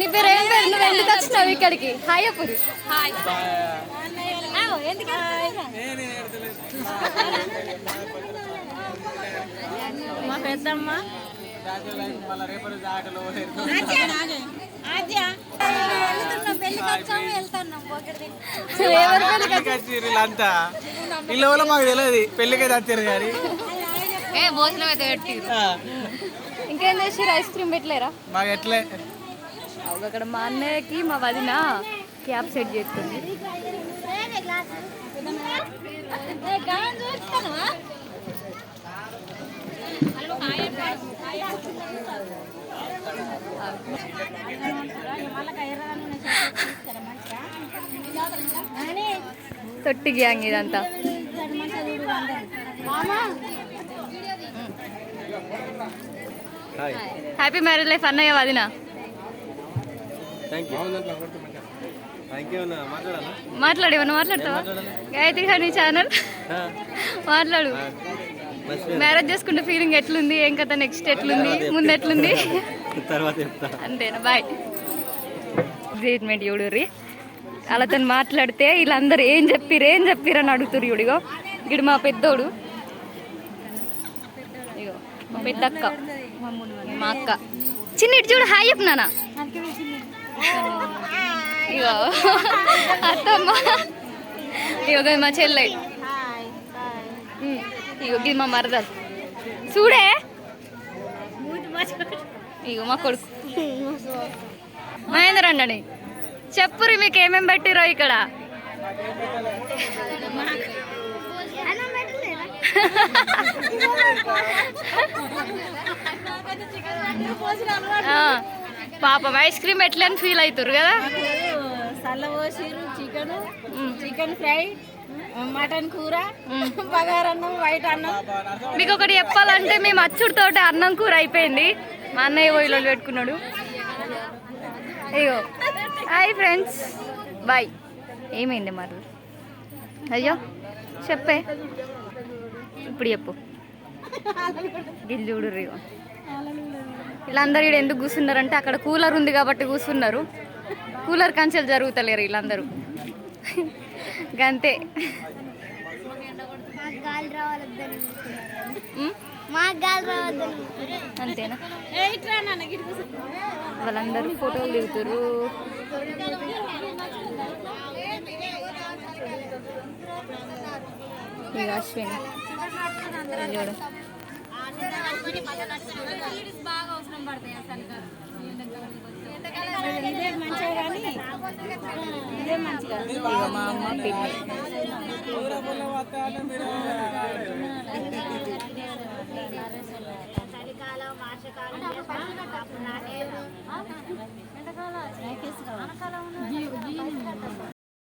నీ పేరు ఏం పేరు? నువ్వు ఎందుకు వచ్చినావు ఇక్కడికి? హాయ్ అప్పుడు మా పెద్దమ్మ. వీళ్ళంతా. వీళ్ళ వల్ల మాకు తెలియదు పెళ్ళికైతే వచ్చారు కానీ. భోజనం అయితే ఇంకేం చేసి ఐస్ క్రీమ్ పెట్టలేరా? మాకు ఎట్లే అవును, అక్కడ మా అన్నయ్యకి మా వదిన క్యాబ్ సెట్ చేస్తుంది తొట్టి గ్యాంగ్ ఇదంతా హ్యాపీ మ్యారేజ్ లైఫ్ అన్నయ్య వదిన మాట్లాడు ఏమన్నా మాట్లాడతావా? Gayathri honey channel? మాట్లాడు. మ్యారేజ్ చేసుకుంటే ఫీలింగ్ ఎట్లుంది? ఏం కథ నెక్స్ట్ ఎట్లుంది? ముందు ఎట్లుంది? తర్వాత చెప్తా. అంతేనా? బాయ్. ట్రీట్మెంట్ చూడుర్రి వాళ్ళతో మాట్లాడితే వీళ్ళందరూ ఏం చెప్పిర్రు ఏం చెప్పిర్రు అని అడుగుతురు ఇడిగో ఇడు మా పెద్దోడు. ఇగో మా పెద్ద అక్క మా అక్క. చిన్న ఇటు చూడు హాయ్ చెప్పు నాన్న. ఇగో అత్తమ్మ ఇగో మా చెల్లె ఇగో ఇది మా మరదలు చూడే ఇగో మా కొడుకు మహేందర్ అండి చెప్పురి మీకు ఏమేమి పెట్టిరో ఇక్కడ ఆ, పాపం ఐస్ క్రీమ్ ఎట్లా ఫీల్ అవుతారు కదా? సల్ల పోసిరు చికెన్ చికెన్ ఫ్రై మటన్ కూర బగారన్నం వైట్ అన్నం. మీకు ఒకటి చెప్పాలంటే మేము అచ్చుడితోటి అన్నం కూర అయిపోయింది. మా అన్నయ్య పోయిలో పెట్టుకున్నాడు. అయ్యో హాయ్ ఫ్రెండ్స్. బాయ్. ఏమైంది మరి? అయ్యో చెప్పే. ఇప్పుడు చెప్పు. గిల్ చూడు రేగో వీళ్ళందరూ ఇక్కడ ఎందుకు కూర్చున్నారంటే అక్కడ కూలర్ ఉంది కాబట్టి కూర్చున్నారు. కూలర్ కంచెలు జరుగుతలేరు వీళ్ళందరూ. గంతే. అంతేనా? వాళ్ళందరూ ఫోటోలు దిగుతారు ఇక అశ్విన్. చూడు. బాగా అవసరం పడతాయి అసలు మా అమ్మ పిన్ని చలికాలం వర్షకాలం నాటేరు ఎండాకాలం